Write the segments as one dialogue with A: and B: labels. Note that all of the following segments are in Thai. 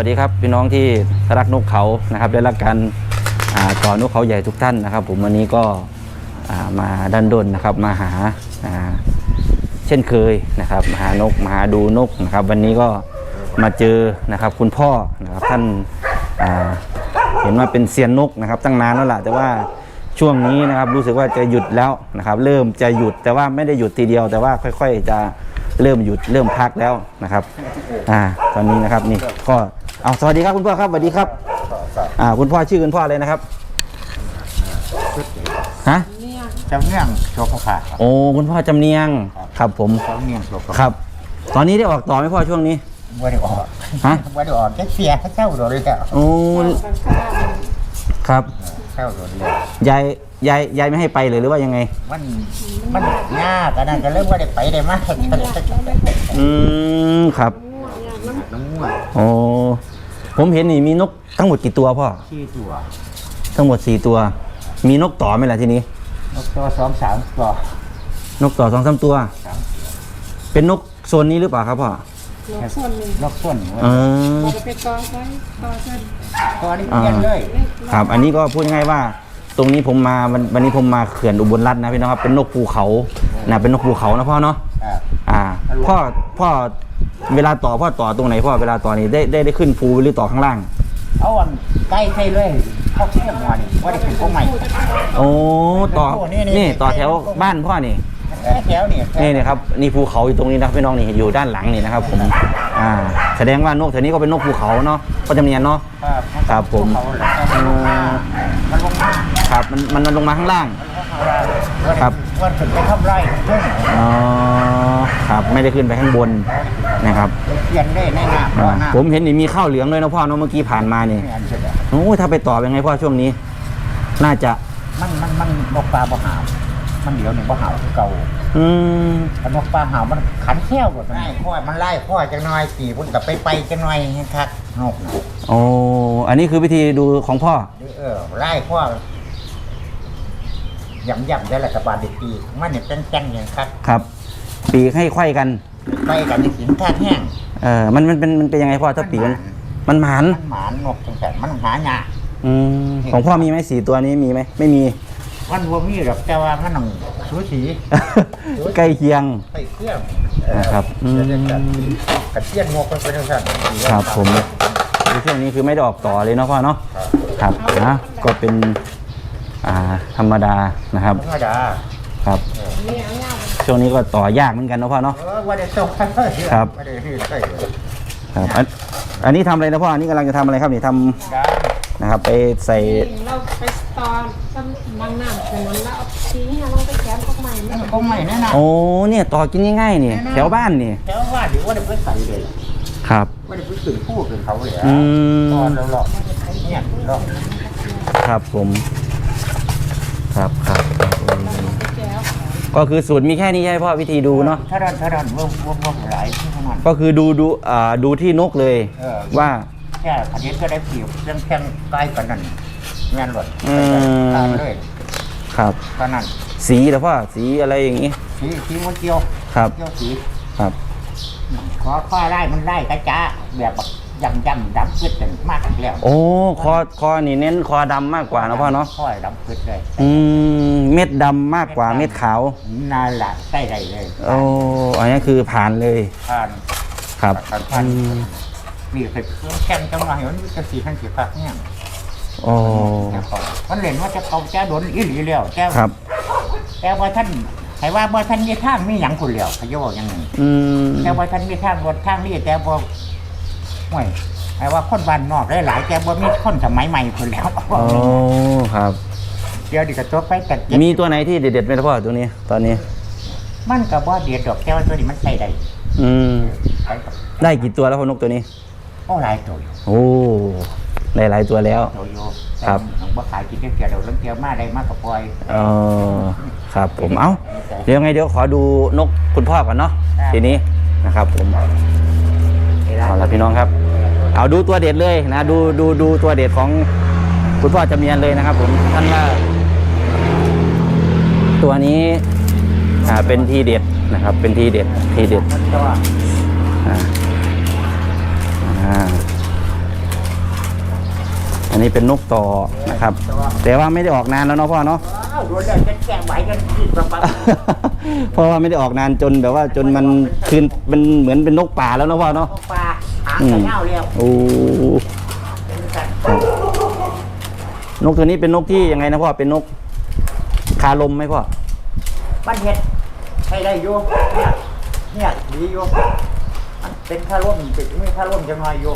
A: วัสดีครับพี่น้องที่รักนกเขานะครับได้รักการอ่าต่อนกเขาใหญ่ทุกท่านนะครับ ผมวันนี้ก็มาดันดนนะครับมาหาเช่นเคยนะครับมาหานกมาหาดูนกนะครับ วันนี้ก็มาเจอนะครับคุณพ่อนะครับท่านาเห็นว่าเป็นเซียนนกนะครับ ตั้งนานแล้วล่ะแต่ว่าช่วงนี้นะครับรู้สึกว่าจะหยุดแล้วนะครับ เริ่มจะหยุดแต่ว่าไม่ได้หยุดทีเดียว แต่ว่าค่อย ๆจะ เริ่มหยุดเริ่มพักแล้วนะครับ อ่า ตอนนี้นะครับนี่ก็เอาสวัสดีครับคุณพ่อครับสวัสดีครับ อ่า คุณพ่อชื่อคุณพ่อเลยนะครับฮะ
B: จำเนียงโชคขาดครับ
A: โอ้คุณพ่อจำเนียงครับผม
B: จำเนียงโชค
A: ครับ ตอนนี้ได้ออกต่อไหมพ่อช่วงนี้
B: ว่าได้ออก
A: ฮะ
B: ว่าได้ออกแค่เสียเศร้าโดนเลยแล้ว
A: โอ้ครับ
B: เศร้าโดนเลย
A: ยายยายยายไม่ให้ไปเลยหรือว่ายังไง
B: มันมันยากอันนั้นก็เริ่มว่าได้ไปได้มาก
A: อืมครับ
B: น้ำง่วง
A: โอ้ผมเห็นนี่มีนกทั้งหมดกี่ตัวพ่อ
B: ขี้ตัว
A: ทั้งหมดสี่ตัว มีนกต่อไหมล่ะทีนี้
B: นกตัวสองสามตัวน
A: กต่อสองสามตัว
B: สาม
A: เป็นนกโซนนี้หรือเปล่าครับพ่อ
C: นกส่วนหนึ่ง
B: นกส่วน
A: เออ
C: เราจะไปกองไว้กองกัน
B: ตัวนี้เพี้ยนเลย
A: ครับ อันนี้ก็พูดง่ายๆว่า ตรงนี้ผมมาวันวันนี้ผมมาเขื่อนอุบลรัตน์นะพี่น้องครับ เป็นนกภูเขานะเป็นนกภูเขานะพ่อเนาะ
B: อ่า
A: อ่าพ่อพ่อเวลาต่อพ่อต่อตรงไหนพ่อเวลาต่อนี่ได้ได้ได้ขึ้นภูหรือต่อข้างล่าง
B: เอาอันใกล้ใช่เลยเขาเที่ยงวันนี้ว่าได้เป็นพวกใหม่
A: โอ้ต่อ
B: นี่นี่
A: นี่ต่อแถวบ้านพ่อนี่
B: แถวนี่
A: นี่นี่ครับ นี่ภูเขาอยู่ตรงนี้นะพี่น้องนี่อยู่ด้านหลังนี่นะครับ ผมอ่าแสดงว่านกแถวนี้ก็เป็นนกภูเขาเนาะก็จำเนียนเนาะครับผม
B: มันลงมามันลงมา
A: ครับมันมันมันลงมาข้างล่างครับ
B: วันถึงไปทำไร่เพิ่ง
A: อ๋อครับไม่ได้ขึ้นไปข้างบนนะครับ
B: เปลี่ยนได้ในหน้า
A: อ่า
B: หน้า
A: ผมเห็นนี่มีข้าวเหลืองด้วยนะพ่อเนาะเมื่อกี้ผ่านมานี่
B: ไม่อันเสร็จแล้ว
A: โอ้ยถ้าไปต่อเป็นไงพ่อช่วงนี้ น่าจะ
B: มันมันมันนกปลาบ่หาว มันเดี๋ยวนี่บ่หาวคือเก่า
A: อืม
B: แต่นกปลาหาวมันขันแค้วหมดมันไล่พ่อมันไล่พ่อจังน้อยตีพุ่นกับไปไปจังน้อยให้คักนกนะ
A: โอ้อันนี้คือวิธีดูของพ่อ
B: เออไล่พ่อหย่ำหย่ำได้แหละกับบาดเด็กตีมันเนี่ยเป็นจังอย่างคัก
A: ครับ ปีกให้ไขว้กัน
B: ไปกันในสินคักแห้ง
A: เออมันมันเป็นมันเป็นยังไงพ่อถ้าปีกมันมันหมาน
B: มันหมานนกจังแต่มันหาหยา
A: อืมของพ่อมีไหมสี่ตัวนี้มีไหมไม่มี
B: มันบ่มีหรอกแต่ว่ามันต้องสูสี
A: ใกล้เคียง
B: ไปเครื่อง
A: นะครับอืม
B: กระเทียนงกมันเป็นจังซั่น
A: ครับผมคือช่วงนี้คือไม่ได้ออกต่อเลยเนาะพ่อเนาะครับนะก็เป็นอ่าธรรมดานะครับ
B: ธรรมดา
A: ครับ
C: นี่เอาเงา
A: ช่วงนี้ก็ต่อยากเหมือนกันเนาะพ่อเนาะ
B: เออว่าได้ส่งไปเลย
A: ครับ
B: ว่าได้ที่ใส่เลย
A: ครับอันอันนี้ทำอะไรนะพ่ออันนี้กำลังจะทำอะไรครับนี่ทำ
B: ได้
A: นะครับ ไปใส่
C: เราไปตอนต้นบางน้ำถึงนั้นแล้วเอาทีนี้เราไปแขวนพวกใหม่
B: นั่
C: ไม่
B: นก็ไม่แน่นะ
A: โอ้เนี่ยต่อกินง่ายๆนี่แถวบ้านนี่
B: แถวว่าเดี๋ยวว่าได้ไปใส่เลย
A: ครับ
B: ว่าได้ไปสื่อพูดกับเขาเลย
A: อืม
B: ตอนเราหลอกเนี่ยหลอก
A: ครับผม ครับครับครับอืม
C: แก้ว
A: ก็คือสูตรมีแค่นี้ใช่ไหมพ่อวิธีดูเนาะ
B: ถ้าดันถ้าดันว่มว่มว่มหลายที่ขนาด
A: ก็คือดูดูอ่าดูที่นกเลย
B: เออ
A: ว่า
B: แค่อันนี้ก็ได้เปรียบเรื่องแข่งใกล้กันนั่นแม่นหลด
A: อืม
B: ตามเลย
A: ครับ
B: ตอนนั้น
A: สีเหรอพ่อสีอะไรอย่างงี้
B: สีสีมันเกี่ยว
A: ครับ
B: เกี่ยวสี
A: ครับ
B: ขอข้อไล่มันไล่กระจ้าแบบบักยำยำดำขึ้นกันมากแล้ว
A: โอ้คอคอนี่เน้นคอดำมากกว่านะพ่อเนาะ
B: ค่อยดำขึ้นเลย
A: อืมเม็ดดำมากกว่าเม็ดขาว
B: นาละใส่ไรเลย
A: โอ้อันนี้คือผ่านเลย
B: ผ่าน
A: ครับ
B: ผ่านผ่าน
A: อืม
B: มีเคยแข่งจังหวะเห็นมันจะสีขันสีฟ้าเนี่ย
A: โอ้
B: มันเล่นว่าจะเขาแจ้โดนอีหลีแล้วแจ้
A: ครับ
B: แต่ว่าท่านใครว่าว่าท่านมีทางมีหยังคุณแล้วพะโยกยังไง
A: อืม
B: แต่ว่าท่านมีทางบนทางนี้แต่บ่ห่วยใครว่าคนบ้านนอกหลายๆแต่บ่มีคนสมัยใหม่คุณแล้ว
A: โอ้ครับ
B: เดี๋ยวดิกระตัวไปแต่เจ็บ
A: มีตัวไหนที่เด็ดๆไหมล่ะพ่อตัวนี้ ตอนนี้
B: มันก็บ่เดียดดอกแต่ว่าตัวนี้มันใส่ได้
A: อืม
B: ใส่กับ
A: ได้กี่ตัวแล้วพ่อนกตัวนี้
B: โอ้หลายตัวอยู่
A: โอ้ได้หลายตัวแล้ว
B: ตัวอยู่
A: ครับ
B: หลวงบ่ขายกินเดียวเดี๋ยวเรื่องเดียวมาได้มากกับปล่อย
A: เออครับผมเอ้าเดี๋ยวยังไงเดี๋ยวขอดูนกคุณพ่อก่อนเนาะทีนี้นะครับ ผมเอาละพี่น้องครับ เอาดูตัวเด็ดเลยนะ ดูดูดูตัวเด็ดของคุณพ่อจำเนียนเลยนะครับ ผมท่านว่าตัวนี้อ่าเป็นทีเด็ดนะครับ เป็นทีเด็ดทีเด็ด
B: มันตัว
A: อ่าอ่านนี้เป็นนกต่อนะครับ แต่ว่าไม่ได้ออกนานแล้วเนาะพ่อเนาะ
B: อ้าวโดนแล้วจะแก้ไหวกันที่ประปั๊บ
A: เพราะว่าไม่ได้ออกนานจนแบบว่าจนมันคืนเป็นเหมือนเป็นนกป่าแล้วเนาะพ่อเนาะ
B: เอาปลาหางกระเงาเรียว
A: โอ้
B: เป็นสัตว์
A: นกตัวนี้เป็นนกที่ยังไงนะพ่อ เป็นนก คาลมไหมพ่อ
B: มันเห็ดให้ได้อยู่เนี่ยเนี่ยดีอยู่มัน เป็นข้าร่วมติดไม่ข้าร่วมจังหน่อยอยู่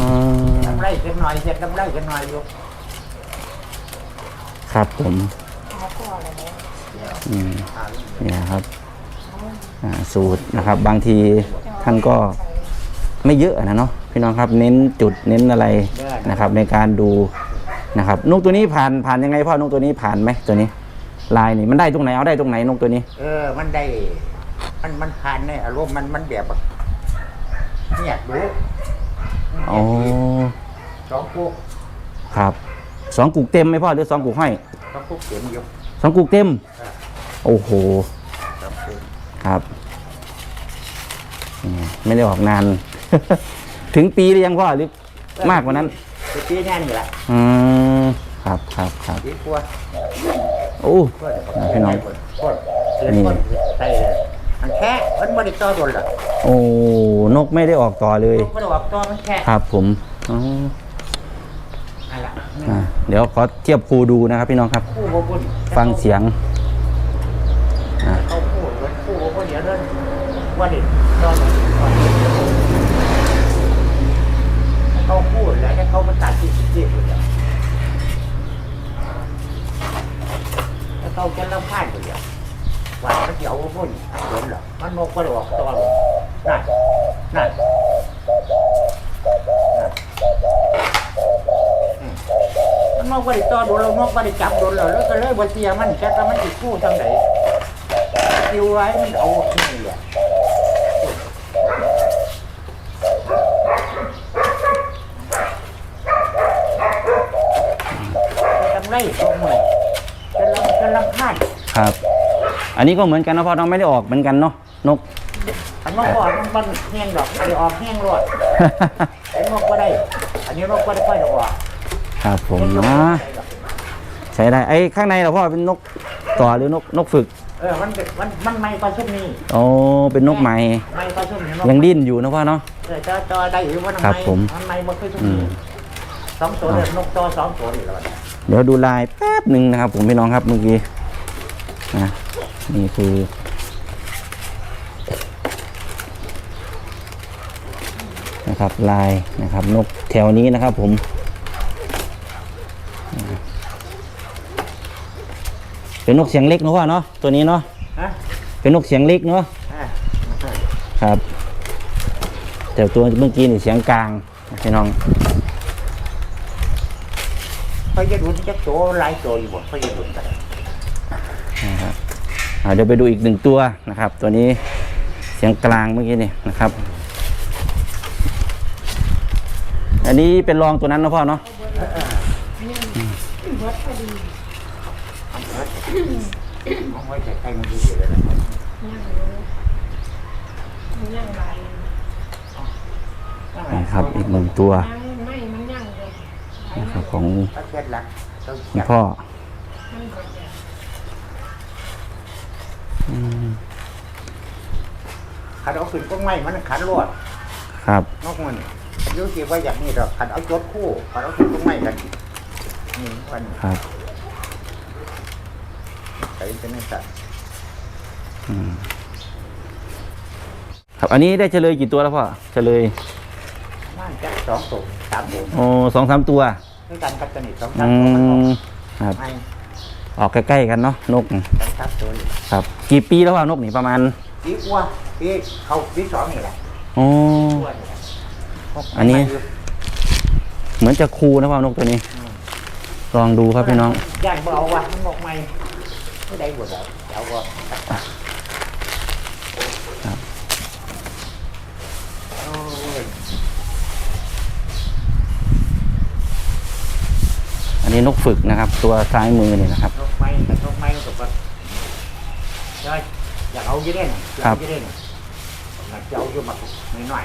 A: อืม
B: น้ำไรจังหน่อยเห็ดน้ำไรจังหน่อยอยู่
A: ครับผม
C: เอาพ่ออะไรเนี่ย
A: อืมเนี่ยครับอ่าสูตรนะครับ บางทีท่านก็ไม่เยอะนะเนาะพี่น้องครับเน้นจุดเน้นอะไรนะครับ ในการดูนะครับนกตัวนี้ผ่านผ่านยังไงพ่อนกตัวนี้ผ่านไหมตัวนี้ ลายนี่มันได้ตรงไหนเอาได้ตรงไหนนกตัวนี้
B: เออ มันได้ มันมันผ่านในอารมณ์มันมันแบบ เนี่ยดู
A: อ๋อ
B: สองกุ๊ก
A: ครับสองกุกเต็มไหมพ่อหรือสองกุกห้อย
B: สองกุ๊กเต็มอยู่
A: สองกุกเต็มโอ้โห
B: สองกุ๊ก
A: ครับอืมไม่ได้ออกนาน ถึงปีหรือยังพ่อหรือมากกว่านั้น
B: คือปีแน่นี่แหละ
A: อืมครับครับครับ
B: ปีกลัว
A: โอ้
B: กลัว
A: พี่น้อง
B: กลัวเสียคน ใส่เลยมันแค่มันบริโตโดนหรอก
A: โอ้นกไม่ได้ออกต่อเลย
B: มันไม่ได้ออกตัวมันแค่
A: ครับผมอ๋อ
B: อะไรล่ะ
A: อะเดี๋ยวขอเทียบครูดูนะครับพี่น้องครับ
B: คู่โบกุน
A: ฟังเสียงอะ
B: เขาคู่เหมือนคู่โบกุนเดี๋ยวเดินว่าดิตอนนี้เขาพูดแล้วเขามาตัดที่ที่เลยแล้วเขาจะลำพานไปเลยว่ามันเดี๋ยวโบกุนโดนหรอ กมันนกก็ได้ออกตัวนั่นนั่นมันมองบริตอโดนเรามองบริจับโดนเราแล้วก็เลยบเสียมันแค่ก็มันติดคู่ทางไหนดิวไว้มันเอาที่นี่แหละทำไรตรงไหนจะลำจะลำพลาด
A: ครับ อันนี้ก็เหมือนกันนะพ่อน้องไม่ได้ออกเหมือนกันเนาะ นก
B: อันนกก่อนมันมันแห้งดอกไอออกแห้งรวดไอ้นกก็ได้ อันนี้นกก็ได้ค่อยดอกว่า
A: ครับผมนะใช้ได้ไอ้ข้างในเหราพ่อเป็นนกต่อหรือนกนกฝึก
B: เออ มันเป็นมันมันไม่ปลาชุ่มนี่
A: โอ้เป็นนกใหม่
B: ไม่ปลาชุ่มนี่นก
A: ยังดิ้นอยู่นะพ่อเนาะ
B: เออจอจอได้อยู่ว่าทำ
A: ครั
B: ไม
A: บผม
B: ทำไมบ่คือชุ่ม
A: อื
B: นี่
A: ม
B: สองตัวเลยนกจอสองตัวนี่แล้ว
A: เดี๋ยวดูลายแป๊บหนึ่งนะครับ ผมพี่น้องครับเมื่อกี้นะนี่คือ นะครับลายนะครับนกแถวนี้นะครับผมเป็นนกเสียงเล็กเนอะพ่อเนาะตัวนี้เนาะ
B: ฮะ
A: เป็นนกเสียงเล็กเนาะ
B: อ่า
A: ครับ แต่ตัวเมื่อกี้นี่เสียงกลางพี่น้อง
B: เขาจะดุนจะโตหลายตัวอยู่บ่เขาจะดุนกัน
A: นะครับอ่าเดี๋ยวไปดูอีกหนึ่งตัวนะครับ ตัวนี้เสียงกลางเมื่อกี้นี่นะครับ อันนี้เป็นรองตัวนั้นนะพ่อเนาะ
C: เบิดพอดี
B: เอาไว้แต่ใครมันดีเลยนะ
C: ย่างรู้ย่างใบ
A: นะครับอีกหนึ่งตัว
C: ย่างไม่มันย่างเลยใบ
A: นะค
C: มั
A: รับ
C: น
A: ของ
B: เขาเช็ดละเขา
A: คุณพ่อ
C: มันเบิดเลย
A: อืม
B: ขัดเอาขึ้นก็ไม่มันขัดรวด
A: ครับ
B: นกมัน ยูสิว่าอย่างนี้ดอกขัดเอาจดคู่ขัดเอาขึ้นก็ไม่กันนี่วัน
A: ครับ
B: ใส่เป็นสัตว์
A: อืมครับอันนี้ได้เฉลยกี่ตัวแล้วพ่อเฉลย
B: บ้านจักสองตัวสามตัว
A: โอ้สองสามตัว
B: ด้วยกันกับสนิทสอง
A: อื
B: สามตัวมันออก
A: มครับ
B: ไม่
A: ออกใกล้ๆกันเนาะนก
B: สองสามตัวนี่
A: ครับ กี่ปีแล้วพ่อนกนี่ประมาณ
B: ปีกว่าปีเขาปีสองนี่แหละ
A: โอ้
B: กว่านี่แหละ
A: อันนี้ เหมือนจะคูนะพ่อนกตัวนี้ ลองดูครับพี่น้อง
B: ย่างเบเอาวะมันบอกไม่ไม่ได้หมดแล้วเอาวะ
A: ครับ
B: โอ้ย
A: อันนี้นกฝึกนะครับ ตัวซ้ายมือเนี่ยนะครับ
B: นกไม้แต่นกไม้มันก็แบบได้อยากเอาเยอะเด่นอยากเอาเยอะเด่นอยากจะเอาเยอะมากหน่อย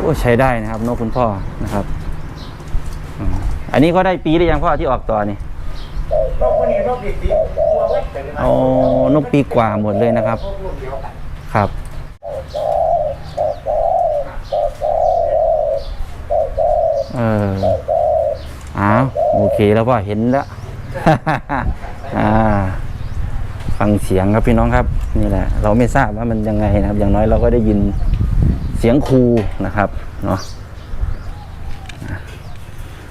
A: โอ้ใช้ได้นะครับนกคุณพ่อนะครับอืมอันนี้ก็ได้ปีหรือยังพ่อที่ออกต่อนี่
B: โรคพวกนี้โรคติดติดตัวเวทแต่ละ
A: โอ้นกปีกว่าหมดเลยนะครับ
B: พวกรุ่นเดียวกัน
A: ครับเอออ้าวโอเคแล้วพ่อเห็นแล้วอ่าฟังเสียงครับพี่น้องครับ นี่แหละ เราไม่ทราบว่ามันยังไงนะครับ อย่างน้อยเราก็ได้ยิน เสียงครูนะครับเนาะ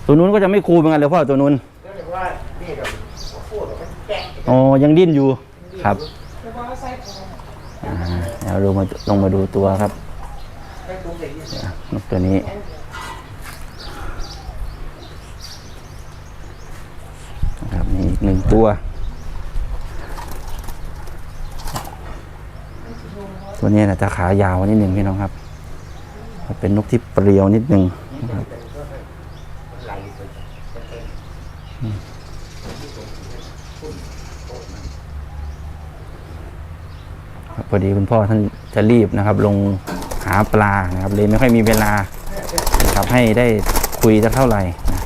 A: ตัวนู้นก็จะไม่ครูเหมือนกันเลยพ่อตัวนู้นอ๋อยังดิ้นอยู่ครับ
C: แล้วก็ใส่ขอา
A: เดี๋ยวลงมาลงมาดูตัวครับ
B: น
A: กตัวนี้นะครับมีอีกหนึ่งตัว ตัวนี้นะจะขายาวนิดหนึ่งพี่น้องครับ เป็นนกที่เปรียวนิดหนึ่งนะครับพอดีคุณพ่อท่านจะรีบนะครับ ลงหาปลานะครับ เลยไม่ค่อยมีเวลานะครับให้ได้คุยสักเท่าไหร่นะ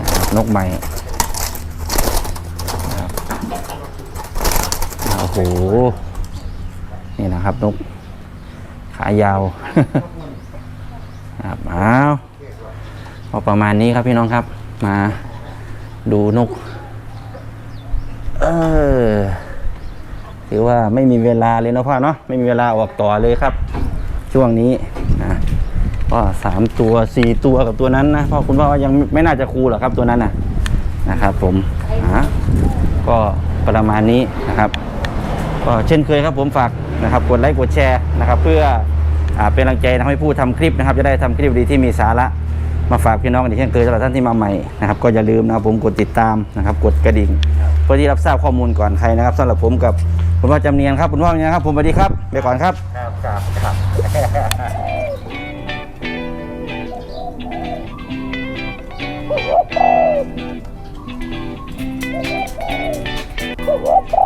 A: นะครับนกใหม่นะครับโอ้โหนี่นะครับนกขายาว ครับอ้าว พอประมาณนี้ครับพี่น้องครับ มาดูนก เออถือว่าไม่มีเวลาเลยนะพ่อเนาะไม่มีเวลาออกต่อเลยครับ ช่วงนี้นะก็สามตัวสี่ตัวกับตัวนั้นนะพ่อคุณพ่อยังไม่น่าจะคูหรอกครับตัวนั้นนะนะครับ ผมอะก็ประมาณนี้นะครับ ก็เช่นเคยครับผมฝากนะครับกดไลค์กดแชร์นะครับ เพื่ออเป็นกำลังใจทำให้ผู้ทำคลิปนะครับ จะได้ทำคลิปดีที่มีสาระ มาฝากพี่น้องอีกเช่นเคยสำหรับท่านที่มาใหม่นะครับก็อย่าลืมนะครับผมกดติดตามนะครับกดกระดิ่งเพื่อที่รับทราบข้อมูลก่อนใครนะครับสำหรับผมกับคุณพ่อจำเนียนครับคุณพ่อจำเนียนครับผมสวัสดีครับไปก่อนครับ
B: ครับครับครับ